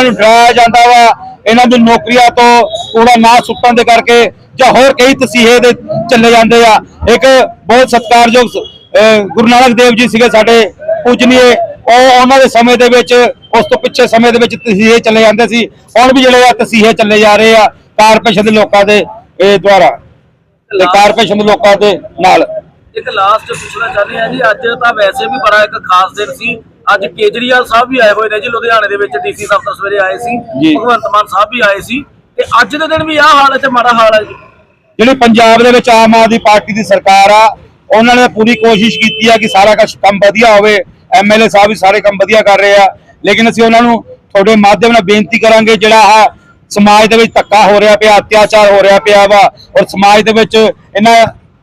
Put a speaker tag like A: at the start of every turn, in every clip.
A: ਇਹਨਾਂ ਨੂੰ ਡਰਾਇਆ ਜਾਂਦਾ ਵਾ ਇਹਨਾਂ ਨੂੰ ਨੌਕਰੀਆਂ ਤੋਂ ਕੂੜਾ ਨਾ ਸੁੱਟਣ ਦੇ ਕਰਕੇ ਜਾਂ ਹੋਰ ਕਈ ਤਸੀਹੇ ਦੇ ਚੱਲੇ ਜਾਂਦੇ ਆ। ਇੱਕ ਬਹੁਤ ਸਤਿਕਾਰਯੋਗ ਗੁਰੂ ਨਾਨਕ ਦੇਵ ਜੀ ਸੀਗੇ ਸਾਡੇ ਪੂਜਨੀਏ। ਉਹ ਉਹਨਾਂ ਦੇ ਸਮੇਂ ਦੇ ਵਿੱਚ ਉਸ ਤੋਂ ਪਿੱਛੇ ਸਮੇਂ ਦੇ ਵਿੱਚ ਤਸੀਹੇ ਚੱਲੇ ਜਾਂਦੇ ਸੀ। ਹੁਣ ਵੀ ਜਿਹੜੇ ਆ ਤਸੀਹੇ ਚੱਲੇ ਜਾ ਰਹੇ ਆ ਕਾਰਪੋਰੇਸ਼ਨ ਦੇ ਲੋਕਾਂ ਦੇ ਇਹ ਦੁਆਰਾ ਤੇ ਕਾਰਪੋਰੇਸ਼ਨ ਦੇ ਲੋਕਾਂ ਦੇ ਨਾਲ।
B: ਇੱਕ ਲਾਸਟ ਪੁੱਛਣਾ ਚਾਹੁੰਦੇ ਆ ਜੀ ਅੱਜ ਤਾਂ ਵੈਸੇ ਵੀ ਬੜਾ ਇੱਕ ਖਾਸ ਦਿਨ ਸੀ। ਅੱਜ ਕੇਜਰੀਵਾਲ ਸਾਹਿਬ ਵੀ ਆਏ ਹੋਏ ਨੇ ਜੀ ਲੁਧਿਆਣੇ ਦੇ ਵਿੱਚ ਡੀਸੀ ਦਫ਼ਤਰ ਸਵੇਰੇ ਆਏ ਸੀ। ਭਗਵੰਤ ਮਾਨ ਸਾਹਿਬ ਵੀ ਆਏ ਸੀ ਤੇ ਅੱਜ ਦੇ ਦਿਨ ਵੀ ਆਹ ਹਾਲ ਹੈ ਤੇ ਮਾੜਾ ਹਾਲ ਹੈ ਜੀ
A: ਜਿਹੜੀ ਪੰਜਾਬ ਦੇ ਵਿੱਚ ਆਮ ਆਦਮੀ ਪਾਰਟੀ ਦੀ ਸਰਕਾਰ ਆ ਉਹਨਾਂ ਨੇ ਪੂਰੀ ਕੋਸ਼ਿਸ਼ ਕੀਤੀ ਆ ਕਿ ਸਾਰਾ ਕੰਮ ਵਧੀਆ ਹੋਵੇ ਐਮਐਲਏ ਸਾਹਿਬ ਵੀ ਸਾਰੇ ਕੰਮ ਵਧੀਆ ਕਰ ਰਹੇ ਆ ਲੇਕਿਨ ਅਸੀਂ ਉਹਨਾਂ ਨੂੰ ਤੁਹਾਡੇ ਮਾਧਿਅਮ ਨਾਲ ਬੇਨਤੀ ਕਰਾਂਗੇ ਜਿਹੜਾ ਆ ਸਮਾਜ ਦੇ ਵਿੱਚ ਧੱਕਾ ਹੋ ਰਿਹਾ ਪਿਆ ਅਤਿਆਚਾਰ ਹੋ ਰਿਹਾ ਪਿਆ ਵਾ ਔਰ ਸਮਾਜ ਦੇ ਵਿੱਚ ਇਹਨਾਂ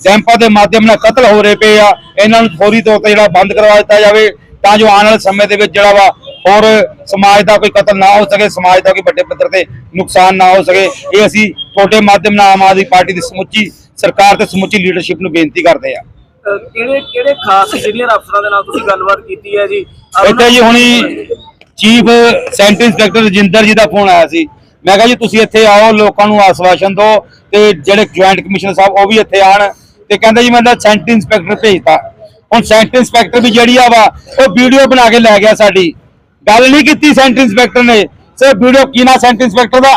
A: ਕੈਂਪਾਂ ਦੇ ਮਾਧਿਅਮ ਨਾਲ ਕਤਲ ਹੋ ਰਹੇ ਪਏ ਆ ਇਹਨਾਂ ਨੂੰ ਫੌਰੀ ਤੌਰ ਤੇ ਜਿਹੜਾ ਬੰਦ ਕਰਵਾ ਦਿੱਤਾ ਜਾਵੇ ਤਾਂ ਜੋ ਆਉਣ ਵਾਲੇ ਸਮੇਂ ਦੇ ਵਿੱਚ ਜਿਹੜਾ ਵਾ ਹੋਰ ਸਮਾਜ ਦਾ ਕੋਈ ਕਤਲ ਨਾ ਹੋ ਸਕੇ ਸਮਾਜ ਦਾ ਕੋਈ ਵੱਡੇ ਪੱਧਰ ਤੇ ਨੁਕਸਾਨ ਨਾ ਹੋ ਸਕੇ ਇਹ ਅਸੀਂ ਤੁਹਾਡੇ ਮਾਧਿਅਮ ਨਾਲ ਆਮ ਆਦਮੀ ਪਾਰਟੀ ਦੀ ਸਮੁੱਚੀ ਸਰਕਾਰ ਤੇ ਸਮੁੱਚੀ ਲੀਡਰਸ਼ਿਪ ਨੂੰ ਬੇਨਤੀ ਕਰਦੇ ਆ
B: ਕਿਹੜੇ ਕਿਹੜੇ ਖਾਸ ਸੀਨੀਅਰ ਅਫਸਰਾਂ ਦੇ ਨਾਲ ਤੁਸੀਂ ਗੱਲਬਾਤ ਕੀਤੀ ਹੈ ਜੀ?
A: ਇੱਥੇ ਜੀ ਹੁਣੀ chief centre inspector Rajinder ji ਦਾ ਫੋਨ ਆਇਆ ਸੀ। ਮੈਂ ਕਿਹਾ ਜੀ ਤੁਸੀਂ ਇੱਥੇ ਆਓ ਲੋਕਾਂ ਨੂੰ ਆਸਵਾਸ਼ਨ ਦਿਓ ਤੇ ਜਿਹੜੇ ਜੁਆਇੰਟ ਕਮਿਸ਼ਨਰ ਸਾਹਿਬ ਉਹ ਵੀ ਇੱਥੇ ਆਣ ਤੇ ਕਹਿੰਦਾ ਜੀ ਮੈਂ ਤਾਂ ਸੈਂਟਰ ਇੰਸਪੈਕਟਰ ਭੇਜਤਾ। ਹੁਣ ਸੈਂਟਰ ਇੰਸਪੈਕਟਰ ਵੀ ਜਿਹੜੀ ਆ ਵਾ, ਉਹ ਵੀਡੀਓ ਬਣਾ ਕੇ ਲੈ ਗਿਆ ਸਾਡੀ। ਗੱਲ ਨਹੀਂ ਕੀਤੀ ਸੈਂਟਰ ਇੰਸਪੈਕਟਰ ਨੇ। ਸਿਰਫ ਵੀਡੀਓ ਕੀ ਸੈਂਟਰ ਇੰਸਪੈਕਟਰ ਦਾ?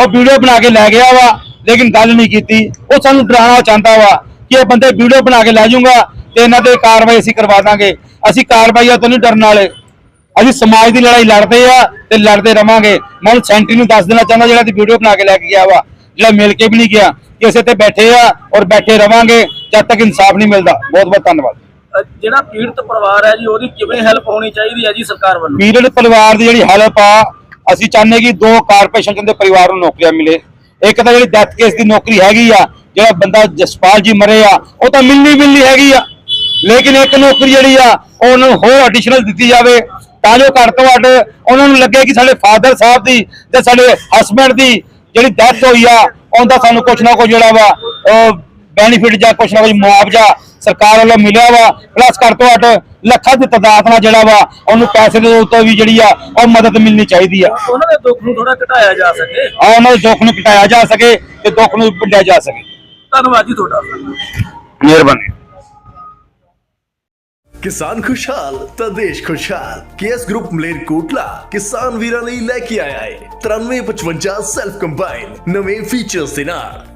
A: ਉਹ ਵੀਡੀਓ ਬਣਾ ਕੇ ਲੈ ਗਿਆ ਵਾ, ਲੇਕਿਨ ਗੱਲ ਨਹੀਂ ਕੀਤੀ। ਉਹ ਸਾਨੂੰ ਡਰਾਉਣਾ ਚਾਹੁੰਦਾ ਵਾ ਕਿ ਇਹ ਬੰਦੇ ਵੀਡੀਓ ਬਣਾ ਕੇ ਲੈ ਜਾਊਗਾ ਤੇ ਇਹਨਾਂ ਤੇ ਕਾਰਵਾਈ ਅਸੀਂ ਕਰਵਾ ਦਾਂਗੇ। ਅਸੀਂ ਕਾਰਵਾਈਆਂ ਤੋਂ ਨਹੀਂ ਡਰਨ ਵਾਲੇ। ਅਸੀਂ ਸਮਾਜ ਦੀ ਲੜਾਈ ਲੜਦੇ ਆ ਤੇ ਲੜਦੇ ਰਵਾਂਗੇ। ਮੈਂ ਹੁਣ ਸੈਂਟਰੀ ਨੂੰ ਦੱਸ ਦੇਣਾ ਚਾਹੁੰਦਾ ਜਿਹੜਾ ਦੀ ਵੀਡੀਓ ਬਣਾ ਕੇ ਲੈ ਕੇ ਗਿਆ ਵਾ। ਜਿਹੜਾ ਮਿਲ ਕੇ ਵੀ ਨਹੀਂ ਗਿਆ, ਕਿ ਅਸੀਂ ਇੱਥੇ ਬੈਠੇ ਆ ਔਰ ਬੈਠੇ ਰਵਾਂਗੇ। ਜਦ ਤੱਕ ਇਨਸਾਫ ਨਹੀਂ ਮਿਲਦਾ ਬਹੁਤ ਬਹੁਤ ਧੰਨਵਾਦ।
B: ਜਿਹੜਾ ਪੀੜਤ ਪਰਿਵਾਰ ਹੈ ਜੀ ਉਹਦੀ ਕਿਵੇਂ ਹੈਲਪ ਹੋਣੀ ਚਾਹੀਦੀ ਹੈ ਜੀ ਸਰਕਾਰ ਵੱਲੋਂ?
A: ਪੀੜਤ ਪਰਿਵਾਰ ਦੀ ਜਿਹੜੀ ਹੈਲਪ ਆ ਅਸੀਂ ਚਾਹੁੰਦੇ ਕਿ ਦੋ ਕਾਰਪੋਰੇਸ਼ਨ ਦੇ ਪਰਿਵਾਰ ਨੂੰ ਨੌਕਰੀਆਂ ਮਿਲੇ। ਇੱਕ ਤਾਂ ਜਿਹੜੀ ਡੈਥ ਕੇਸ ਦੀ ਨੌਕਰੀ ਹੈਗੀ ਆ ਜਿਹੜਾ ਬੰਦਾ ਜਸਪਾਲ ਜੀ ਮਰੇ ਆ ਉਹ ਤਾਂ ਮਿਲਣੀ ਮਿਲਣੀ ਹੈਗੀ ਆ। ਲੇਕਿਨ ਇੱਕ ਨੌਕਰੀ ਜਿਹੜੀ ਆ ਉਹ ਉਹਨਾਂ ਨੂੰ ਹੋਰ ਐਡੀਸ਼ਨਲ ਦਿੱਤੀ ਜਾਵੇ। ਤਾਂ ਜੋ ਘੱਟ ਤੋਂ ਘੱਟ ਉਹਨਾਂ ਨੂੰ ਲੱਗੇ ਕਿ ਸਾਡੇ ਫਾਦਰ ਸਾਹਿਬ ਦੀ ਤੇ ਸਾਡੇ ਹਸਬੰਡ ਦੀ ਜਿਹੜੀ ਡੈਥ ਹੋਈ ਆ ਉਹਦਾ ਸਾਨੂੰ ਕੁਝ ਨਾ ਕੁਝ ਜਿਹੜਾ ਵਾ ਉਹ ਬੈਨੀਫਿਟ ਜਾਂ ਕੁਝ ਨਾ ਕੁਝ ਮੁਆਵਜ਼ਾ ਸਰਕਾਰ ਵੱਲੋਂ ਮਿਲਿਆ ਵਾ। ਪਲੱਸ ਘੱਟ ਤੋਂ ਘੱਟ ਲੱਖਾਂ ਦੀ ਤਦਾਦ ਨਾਲ ਜਿਹੜਾ ਵਾ ਉਹਨੂੰ ਪੈਸੇ ਦੇ ਉੱਤੇ ਵੀ ਜਿਹੜੀ ਆ ਉਹ ਮਦਦ ਮਿਲਣੀ ਚਾਹੀਦੀ ਆ।
B: ਉਹਨਾਂ ਦੇ ਦੁੱਖ ਨੂੰ ਥੋੜਾ ਘਟਾਇਆ ਜਾ ਸਕੇ।
A: ਆ ਉਹਨਾਂ ਦੇ ਦੁੱਖ ਨੂੰ ਘਟਾਇਆ ਜਾ ਸਕੇ ਤੇ ਦੁੱਖ ਨੂੰ ਵੰਡਿਆ ਜਾ ਸਕੇ।
B: ਧੰਨਵਾਦ ਜੀ ਤੁਹਾਡਾ।
A: ਮਿਹਰਬਾਨੀ।
C: ਕਿਸਾਨ ਖੁਸ਼ਹਾਲ ਤਾਂ ਦੇਸ਼ ਖੁਸ਼ਹਾਲ। ਕੇਐਸ ਗਰੁੱਪ ਮਲੇਰਕੋਟਲਾ ਕਿਸਾਨ ਵੀਰਾਂ ਲਈ ਲੈ ਕੇ ਆਇਆ ਹੈ 9355 ਸੈਲਫ ਕੰਬਾਈਨ ਨਵੇਂ ਫੀਚਰਸ ਦੇ ਨਾਲ।